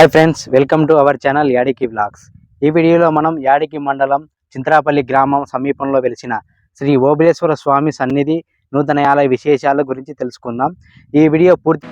Hi friends welcome to our channel యాడికి blogs ఈ వీడియోలో మనం యాడికి మండలం చింతరాపల్లి గ్రామం సమీపంలో వెలిసిన శ్రీ ఓబిలేశ్వర స్వామి సన్నిధి నూతన ఆలయ విశేషాల గురించి తెలుసుకుందాం. ఈ వీడియో పూర్తి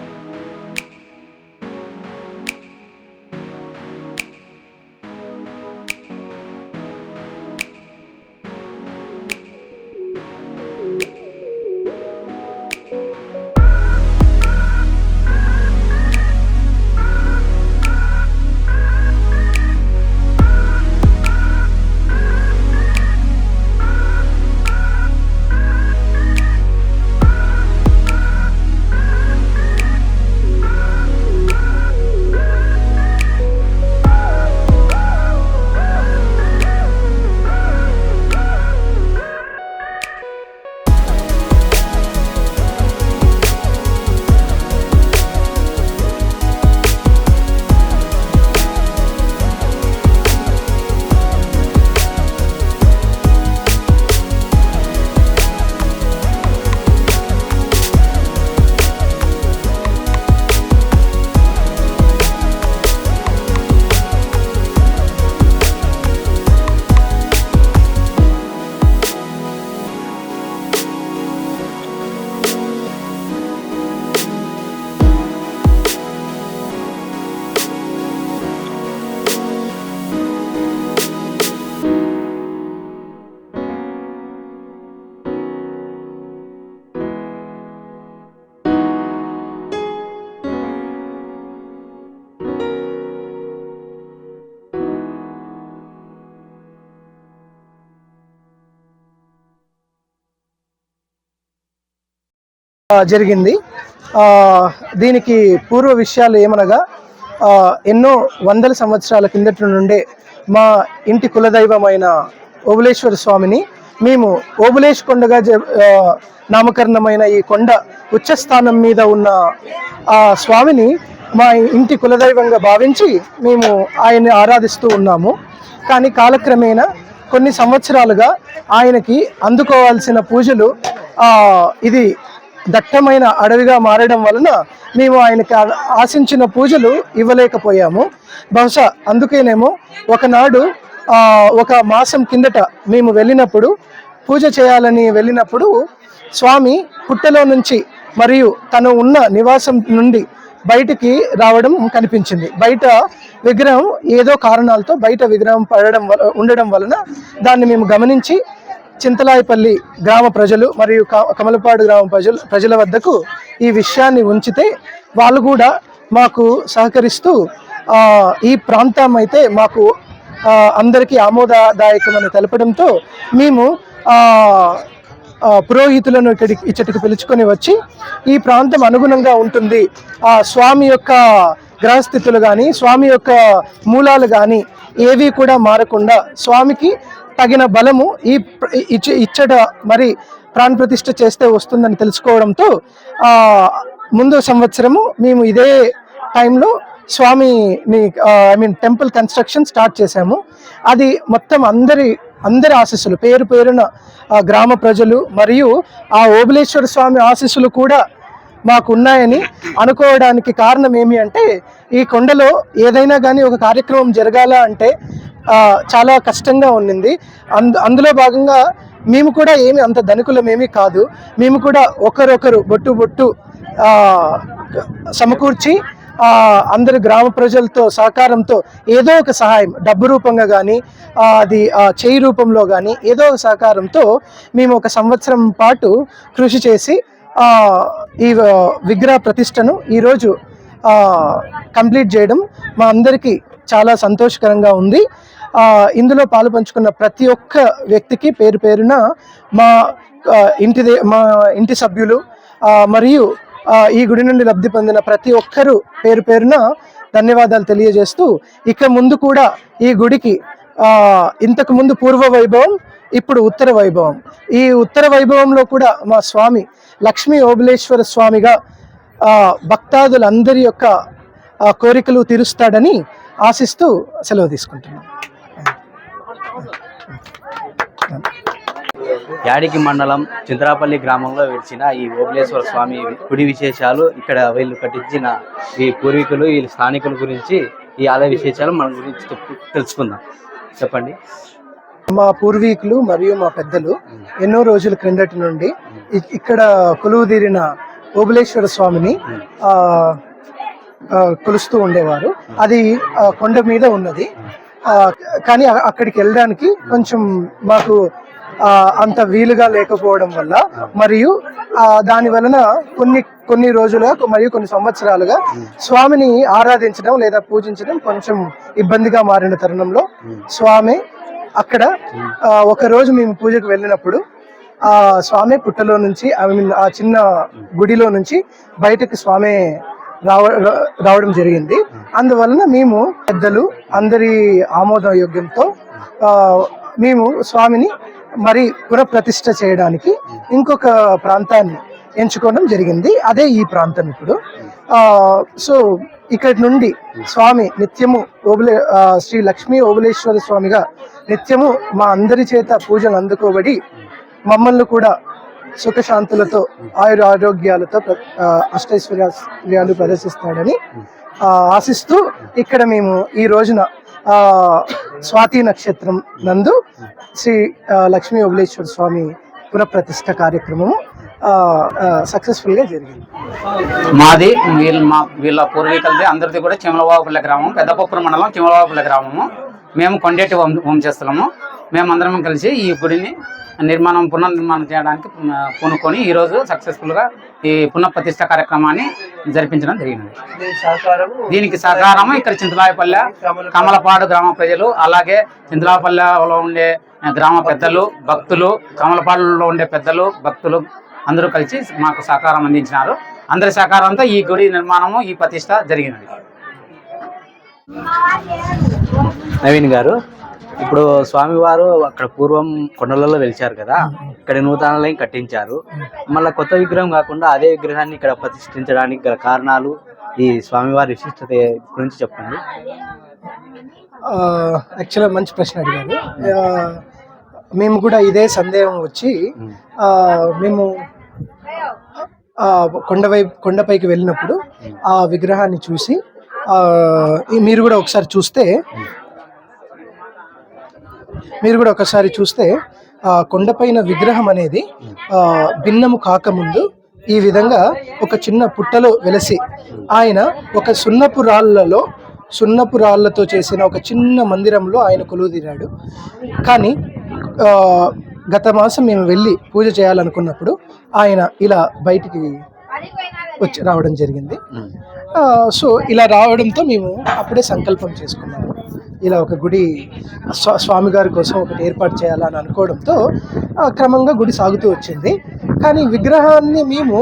జరిగింది. దీనికి పూర్వ విషయాలు ఏమనగా ఎన్నో వందల సంవత్సరాల కిందటి నుండే మా ఇంటి కులదైవమైన ఓబులేశ్వర స్వామిని మేము ఓబులేష్ కొండగా జ- నామకరణమైన ఈ కొండ ఉచ్చస్థానం మీద ఉన్న ఆ స్వామిని మా ఇంటి కులదైవంగా భావించి మేము ఆయన్ని ఆరాధిస్తూ ఉన్నాము. కానీ కాలక్రమేణా కొన్ని సంవత్సరాలుగా ఆయనకి అందుకోవాల్సిన పూజలు ఇది దట్టమైన అడవిగా మారడం వలన మేము ఆయనకి ఆశించిన పూజలు ఇవ్వలేకపోయాము. బహుశా అందుకేనేమో ఒకనాడు ఒక మాసం కిందట మేము వెళ్ళినప్పుడు పూజ చేయాలని వెళ్ళినప్పుడు స్వామి పుట్టలో నుంచి మరియు తను ఉన్న నివాసం నుండి బయటికి రావడం కనిపించింది. బయట విగ్రహం ఏదో కారణాలతో బయట విగ్రహం పడడం ఉండడం వలన దాన్ని మేము గమనించి చింతలాయపల్లి గ్రామ ప్రజలు మరియు క- కమలపాడు గ్రామ ప్రజలు ప్రజల వద్దకు ఈ విషయాన్ని ఉంచితే వాళ్ళు కూడా మాకు సహకరిస్తూ ఈ ప్రాంతం అయితే మాకు అందరికీ ఆమోదదాయకమని తెలపడంతో మేము పురోహితులను ఇక్కడికి ఇచ్చటికి పిలుచుకొని వచ్చి ఈ ప్రాంతం అనుగుణంగా ఉంటుంది. ఆ స్వామి యొక్క గ్రహస్థితులు కానీ స్వామి యొక్క మూలాలు కానీ ఏవి కూడా మారకుండా స్వామికి తగిన బలము ఈ ఇచ్చట మరి ప్రాణ ప్రతిష్ఠ చేస్తే వస్తుందని తెలుసుకోవడంతో ఆ ముందు సంవత్సరము మేము ఇదే టైంలో స్వామిని I mean temple construction start చేశాము. అది మొత్తం అందరి అందరి ఆశీస్సులు పేరు పేరున గ్రామ ప్రజలు మరియు ఆ ఓబులేశ్వర స్వామి ఆశీస్సులు కూడా మాకు ఉన్నాయని అనుకోవడానికి కారణం ఏమి అంటే ఈ కొండలో ఏదైనా కానీ ఒక కార్యక్రమం జరగాల అంటే చాలా కష్టంగా ఉండింది అందులో భాగంగా మేము కూడా ఏమి అంత ధనికులమేమీ కాదు. మేము కూడా ఒకరొకరు బొట్టు బొట్టు సమకూర్చి అందరు అందరి గ్రామ ప్రజలతో సహకారంతో ఏదో ఒక సహాయం డబ్బు రూపంగా కానీ అది ఆ, చేయి రూపంలో కానీ ఏదో ఒక సహకారంతో మేము ఒక సంవత్సరం పాటు కృషి చేసి ఈ విగ్రహ ప్రతిష్టను ఈరోజు కంప్లీట్ చేయడం మా అందరికీ చాలా సంతోషకరంగా ఉంది. ఇందులో పాలు పంచుకున్న ప్రతి ఒక్క వ్యక్తికి పేరు పేరున మా ఇంటి దే- మా ఇంటి సభ్యులు మరియు ఈ గుడి నుండి లబ్ధి పొందిన ప్రతి ఒక్కరూ పేరు పేరున ధన్యవాదాలు తెలియజేస్తూ ఇక ముందు కూడా ఈ గుడికి ఇంతకుముందు ఇంతకు ముందు పూర్వ వైభవం ఇప్పుడు ఉత్తర వైభవం. ఈ ఉత్తర వైభవంలో కూడా మా స్వామి లక్ష్మీ ఓబులేశ్వర స్వామిగా భక్తాదులందరి యొక్క కోరికలు తీరుస్తాడని ఆశిస్తూ సెలవు తీసుకుంటున్నాను యాడికి మండలం చింతరాపల్లి గ్రామంలో విడిచిన ఈ ఓబులేశ్వర స్వామి గుడి విశేషాలు ఇక్కడ వీళ్ళు కట్టించిన ఈ పూర్వీకులు ఈ స్థానికుల గురించి ఈ ఆలయ విశేషాలు మన గురించి తెలుసుకుందాం. చెప్పండి. మా పూర్వీకులు మరియు మా పెద్దలు ఎన్నో రోజుల క్రిందటి నుండి ఇక్కడ కొలువు తీరిన ఓబులేశ్వర స్వామిని కొలుస్తూ ఉండేవారు. అది కొండ మీద ఉన్నది. కానీ అక్కడికి వెళ్ళడానికి కొంచెం మాకు అంత వీలుగా లేకపోవడం వల్ల మరియు దాని వలన కొన్ని కొన్ని రోజులుగా మరియు కొన్ని సంవత్సరాలుగా స్వామిని ఆరాధించడం లేదా పూజించడం కొంచెం ఇబ్బందిగా మారిన తరుణంలో స్వామి అక్కడ ఒక రోజు మేము పూజకు వెళ్ళినప్పుడు ఆ స్వామి పుట్టలో నుంచి ఐ మీన్ ఆ చిన్న గుడిలో నుంచి బయటకు స్వామి రావ రావడం జరిగింది. అందువలన మేము పెద్దలు అందరి ఆమోద యోగ్యంతో మేము స్వామిని మరి పునఃప్రతిష్ఠ చేయడానికి ఇంకొక ప్రాంతాన్ని ఎంచుకోవడం జరిగింది. అదే ఈ ప్రాంతం ఇప్పుడు. సో ఇక్కడి నుండి స్వామి నిత్యము ఓబులే శ్రీ లక్ష్మీ ఓబులేశ్వర స్వామిగా నిత్యము మా అందరి చేత పూజలు అందుకోబడి మమ్మల్ని కూడా సుఖశాంతులతో ఆయుర ఆరోగ్యాలతో ప్ర- అష్టైశ్వర్యాలు ప్రదర్శిస్తాడని ఆశిస్తూ ఇక్కడ మేము ఈ రోజున స్వాతి నక్షత్రం నందు శ్రీ లక్ష్మీ ఓబులేశ్వర స్వామి పునఃప్రతిష్ఠ కార్యక్రమము సక్సెస్ఫుల్గా జరిగింది. మాది వీళ్ళ మా వీళ్ళ పూర్వీకులది అందరిది కూడా చిమలవాపుల గ్రామం పెద్దపప్పుల మండలం చిమలవాపుల గ్రామము. మేము కొండేటి వం- వంశస్థులము మేమందరం కలిసి ఈ గుడిని నిర్మాణం పునర్నిర్మాణం చేయడానికి పూనుకొని ఈరోజు సక్సెస్ఫుల్గా ఈ పునఃప్రతిష్ఠ కార్యక్రమాన్ని జరిపించడం జరిగింది. దీనికి సహకారం ఇక్కడ చింతలాయపల్లె కమలపాడు గ్రామ ప్రజలు అలాగే చింతలాపల్లెలో ఉండే గ్రామ పెద్దలు భక్తులు కమలపాడులో ఉండే పెద్దలు భక్తులు అందరూ కలిసి మాకు సహకారం అందించినారు. అందరి సహకారంతో ఈ గుడి నిర్మాణము ఈ ప్రతిష్ట జరిగినది. నవీన్ గారు ఇప్పుడు స్వామివారు అక్కడ పూర్వం కొండలలో వెలిచారు కదా ఇక్కడ నూతనాలయం కట్టించారు. మళ్ళీ కొత్త విగ్రహం కాకుండా అదే విగ్రహాన్ని ఇక్కడ ప్రతిష్ఠించడానికి గల కారణాలు ఈ స్వామివారి విశిష్టత గురించి చెప్పండి. యాక్చువల్గా మంచి ప్రశ్న అడిగారు. మేము కూడా ఇదే సందేహం వచ్చి మేము కొండవై కొండపైకి వెళ్ళినప్పుడు ఆ విగ్రహాన్ని చూసి మీరు కూడా ఒకసారి చూస్తే మీరు కూడా ఒకసారి చూస్తే ఆ కొండపైన విగ్రహం అనేది ఆ, భిన్నము కాకముందు ఈ విధంగా ఒక చిన్న పుట్టలో వెలసి ఆయన ఒక సున్నపు రాళ్ళలో సున్నపు రాళ్ళతో చేసిన ఒక చిన్న మందిరంలో ఆయన కొలువుదీరాడు కానీ గత మాసం మేము వెళ్ళి పూజ చేయాలనుకున్నప్పుడు ఆయన ఇలా బయటికి వచ్చి రావడం జరిగింది. సో ఇలా రావడంతో మేము అప్పుడే సంకల్పం చేసుకున్నాము. ఇలా ఒక గుడి స్వా స్వామి గారి కోసం ఒకటి ఏర్పాటు చేయాలని అనుకోవడంతో ఆ, క్రమంగా గుడి సాగుతూ వచ్చింది. కానీ విగ్రహాన్ని మేము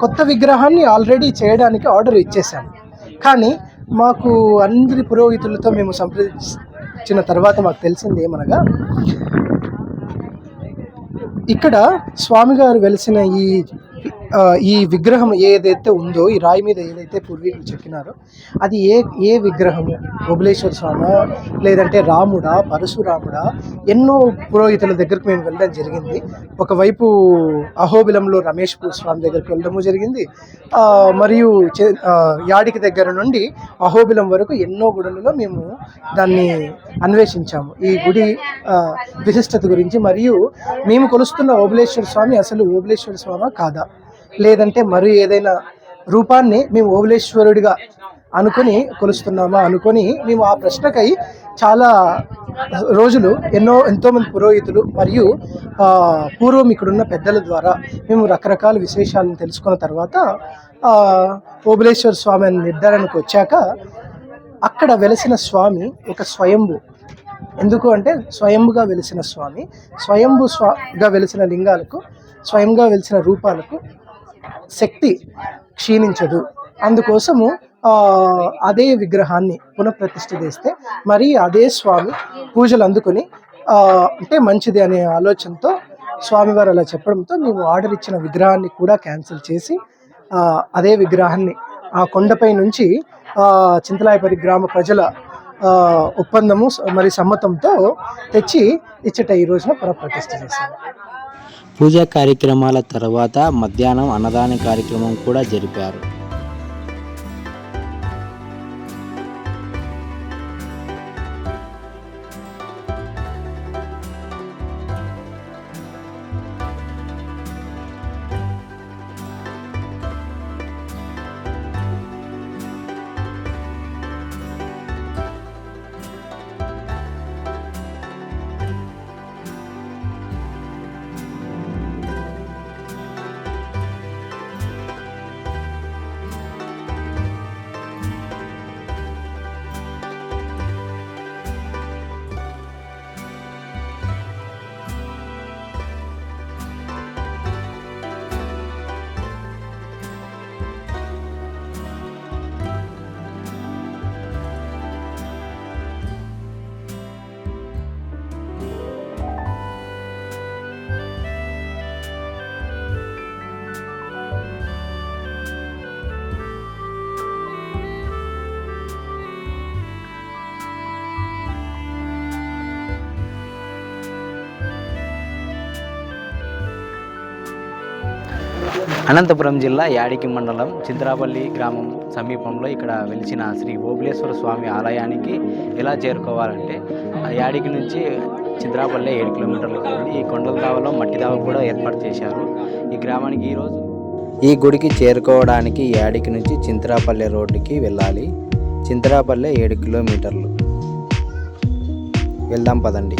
కొత్త విగ్రహాన్ని ఆల్రెడీ చేయడానికి ఆర్డర్ ఇచ్చేసాము కానీ మాకు అందరి పురోహితులతో మేము సంప్రదించిన తర్వాత మాకు తెలిసింది ఏమనగా ఇక్కడ స్వామి గారు వెలిసిన ఈ ఈ విగ్రహం ఏదైతే ఉందో ఈ రాయి మీద ఏదైతే పూర్వీకులు చెప్పినారో అది ఏ ఏ విగ్రహము? ఓబులేశ్వర స్వామి లేదంటే రాముడా పరశురాముడా? ఎన్నో పురోహితుల దగ్గరకు మేము వెళ్ళడం జరిగింది. ఒకవైపు అహోబిలంలో రమేష్ స్వామి దగ్గరికి వెళ్ళడము జరిగింది. మరియు చే- యాడికి దగ్గర నుండి అహోబిలం వరకు ఎన్నో గుడులలో మేము దాన్ని అన్వేషించాము. ఈ గుడి విశిష్టత గురించి మరియు మేము కొలుస్తున్న ఓబులేశ్వర స్వామి అసలు ఓబులేశ్వర స్వామి కాదా? లేదంటే మరి ఏదైనా రూపాన్ని మేము ఓవలేశ్వరుడిగా అనుకొని కొలుస్తున్నామా అనుకొని మేము ఆ ప్రశ్నకై చాలా రోజులు ఎన్నో ఎంతోమంది పురోహితులు మరియు పూర్వం ఇక్కడున్న పెద్దల ద్వారా మేము రకరకాల విశేషాలను తెలుసుకున్న తర్వాత ఓబలేశ్వర ఓబులేశ్వర స్వామి అనే నిర్ధారణకు వచ్చాక అక్కడ వెలసిన స్వామి ఒక స్వయంభు. ఎందుకు అంటే స్వయంభుగా వెలిసిన స్వామి స్వయంభు స్వాగా వెలిసిన లింగాలకు స్వయంగా వెలిసిన రూపాలకు శక్తి క్షీణించదు. అందుకోసము అదే విగ్రహాన్ని పునఃప్రతిష్ఠ చేస్తే మరి అదే స్వామి పూజలు అందుకొని అంటే మంచిది అనే ఆలోచనతో స్వామివారు అలా చెప్పడంతో మేము ఆర్డర్ ఇచ్చిన విగ్రహాన్ని కూడా క్యాన్సిల్ చేసి అదే విగ్రహాన్ని ఆ కొండపై నుంచి చింతలాయపరి గ్రామ ప్రజల ఒప్పందము మరి సమ్మతంతో తెచ్చి ఇచ్చట ఈ రోజున పునఃప్రతిష్ఠ చేశాము పూజా కార్యక్రమాల తర్వాత మధ్యాహ్నం అన్నదాన కార్యక్రమం కూడా జరిపారు. అనంతపురం జిల్లా యాడికి మండలం చింతరాపల్లి గ్రామం సమీపంలో ఇక్కడ వెలిచిన శ్రీ ఓబులేశ్వర స్వామి ఆలయానికి ఎలా చేరుకోవాలంటే ఆ యాడికి నుంచి చింతరాపల్లి ఏడు కిలోమీటర్లు ఈ కొండల దావలో మట్టి దావ కూడా ఏర్పాటు చేశారు. ఈ గ్రామానికి ఈరోజు ఈ గుడికి చేరుకోవడానికి యాడికి నుంచి చింతరాపల్లె రోడ్డుకి వెళ్ళాలి. చింతరాపల్లె ఏడు కిలోమీటర్లు. వెళ్దాం పదండి.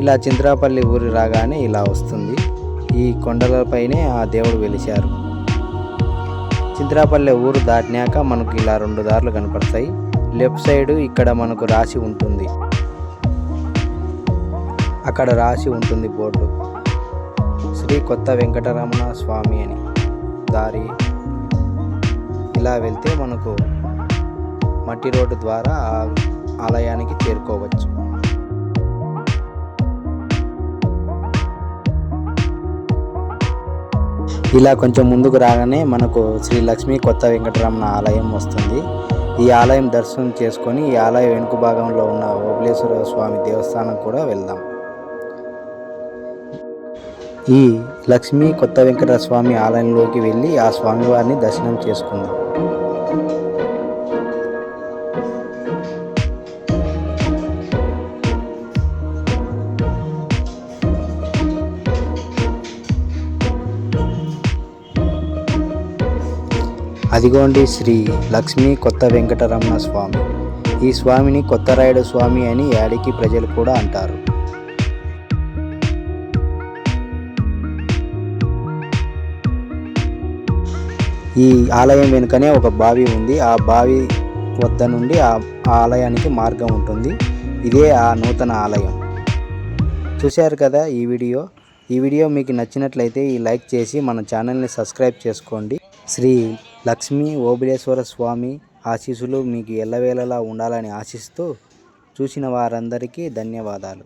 ఇలా చింతరాపల్లి ఊరి రాగానే ఇలా వస్తుంది. ఈ కొండలపైనే ఆ దేవుడు వెలిశారు. చింతరాపల్లె ఊరు దాటినాక మనకు ఇలా రెండు దారులు కనపడతాయి. లెఫ్ట్ సైడ్ ఇక్కడ మనకు రాసి ఉంటుంది. అక్కడ రాసి ఉంటుంది బోర్డు. శ్రీ కొత్త వెంకటరమణ స్వామి అని. దారి ఇలా వెళ్తే మనకు మట్టి రోడ్డు ద్వారా ఆ ఆలయానికి చేరుకోవచ్చు. ఇలా కొంచెం ముందుకు రాగానే మనకు శ్రీ లక్ష్మీ కొత్త వెంకటరమణ ఆలయం వస్తుంది. ఈ ఆలయం దర్శనం చేసుకొని ఈ ఆలయం వెనుక భాగంలో ఉన్న ఓబులేశ్వర స్వామి దేవస్థానం కూడా వెళ్దాం. ఈ లక్ష్మీ కొత్త వెంకట స్వామి ఆలయంలోకి వెళ్ళి ఆ స్వామివారిని దర్శనం చేసుకుందాం. అదిగోండి శ్రీ లక్ష్మీ కొత్త వెంకటరమణ స్వామి. ఈ స్వామిని కొత్తరాయుడు స్వామి అని యాడికి ప్రజలు కూడా అంటారు. ఈ ఆలయం వెనుకనే ఒక బావి ఉంది. ఆ బావి వద్ద నుండి ఆ ఆలయానికి మార్గం ఉంటుంది. ఇదే ఆ నూతన ఆలయం. చూశారు కదా ఈ వీడియో? ఈ వీడియో మీకు నచ్చినట్లయితే ఈ లైక్ చేసి మన ఛానల్ని సబ్స్క్రైబ్ చేసుకోండి. శ్రీ లక్ష్మీ ఓబులేశ్వర స్వామి ఆశీస్సులు మీకు ఎల్లవేళలా ఉండాలని ఆశిస్తూ చూసిన వారందరికీ ధన్యవాదాలు.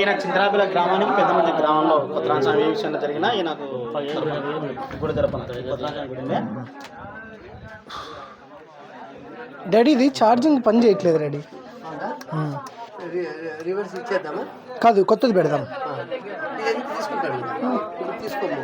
ఈయన చింతరాపిల గ్రామానికి పెద్ద మంది గ్రామంలో కొత్తరామస్వామి ఏ విషయంలో జరిగినా ఈయనకు గుడి ఉందే. డాడీ ఇది ఛార్జింగ్ పని చేయట్లేదు డాడీ రివర్స్ ఇచ్చేద్దామా? కాదు కొత్తది పెడదాం. తీసుకోము